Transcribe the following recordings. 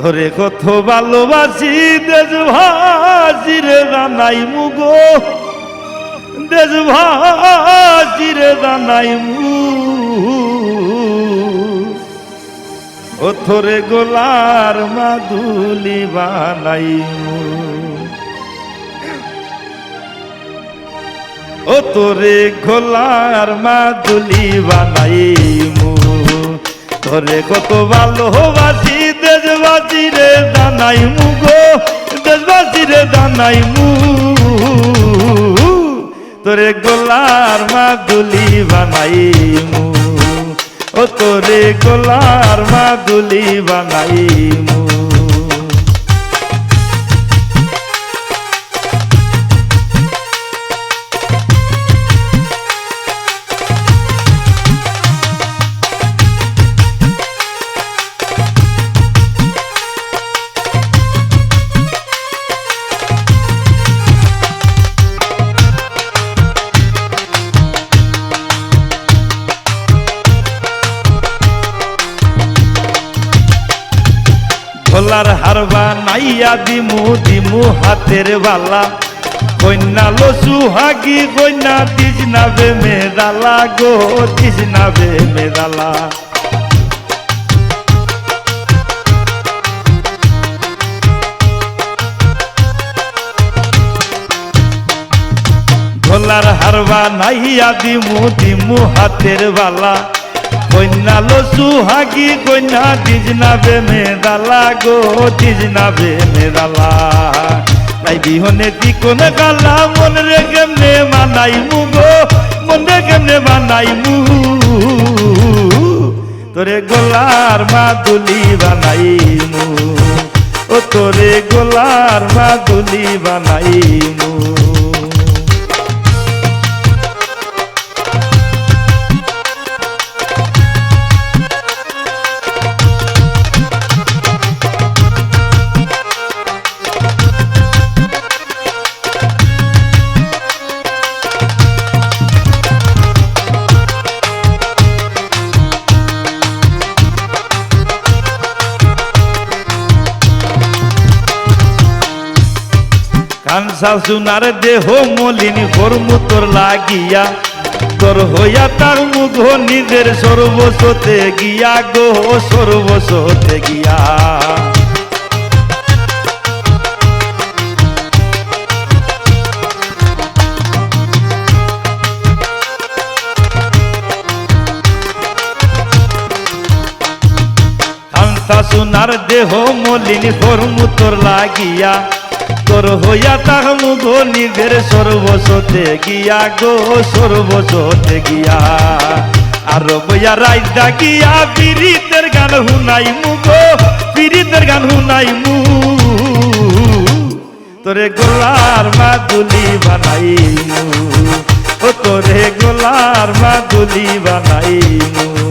তোরে কত ভালোবাসি দেশ ভাসিরে জানাই মুগো। দেশ ভাসিরে জানাই মু ও তোরে গোলার মাদুলি বানাই ও তোরে গোলার মাদুলি বানাই মু তোরে কত ভালোবাসি দেশবাসী রে জানাই মু গো দেশবাসী রে জানাই মু তোরে গোলার মাদুলি বানাই মু ও তোরে গোলার মাদুলি বানাই মু নাইয়া দিমু দিমু হাতের বালা। কন্যা লসু হাগি কন্যা তিজ নাবে মেদালা গো তিজ নাবে মেদালা ভোলার হারবা নাইয়া দিমু দিমু হাতের বালা। কন্যা লসু হাগি কন্যা তিজ নাবে মেদালা গো, তিজ নাবে মেদালা তাই বিহনে দি কোন গালা, মন রে কেমনে মানাই মু গো, মন রে কেমনে মানাই মু। তোরে গোলার মাদুলি বানাই মু। ও তোরে গোলার মাদুলি বানাই মু। কানসা সুনার দেহ মলিন কর্ম তোর লাগিয়া। তোর হইয়া তার মুখ নিজের সর্বস্বতে গিয়া গো, সর্বস্বতে গিয়া। সোনার দেহ মলিন কর্ম তোর লাগিয়া। তোর হইয়া তাহমু গো নিজের সর্বস্বতে গিয়া গো, সর্বস্বতে গিয়া। আর বইয়া রাইদা গিয়া পীড়িতের গান হুনাই মু গো পীড়িতের গান হুনাই মু তোরে গোলার মাদুলি বানাই মু ও তোরে গোলার মাদুলি বানাই মু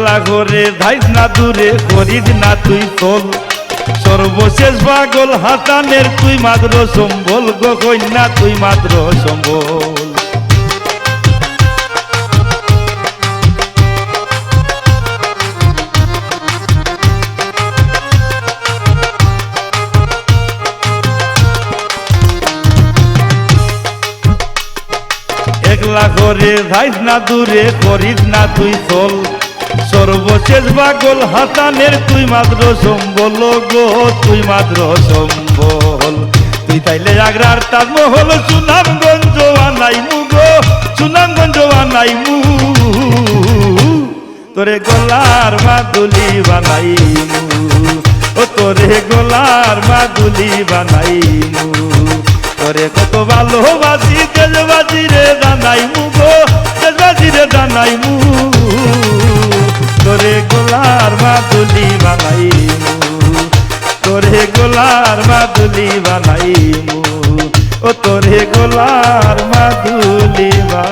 একলা করে ধাইস না দূরে করিস না তুই তোল সর্বশেষ পাগল হাতানের তুই মাত্র সম্বল, গো কন্যা তুই মাত্র সম্বল। একলা করে ধাইস না দূরে করিস না তুই চল। সর্বশেষ পাগল হাতানের তুই মাত্র সম্বল গো, তুই মাত্র সম্বল। তুই তাইলে আগ্রার তাজমহল, সুনামগঞ্জ আনাই মু গো, সুনামগঞ্জ আনাই মু তোরে গলার মাদুলি বানাই মু ও তোরে গলার মাদুলি বানাই মু তোরে কত ভালোবাসি দেশবাসী রে জানাই মু গো দেশবাসী রে জানাই মু মাদুলি বানাইমু ও তোরে গোলার মাদুলি বা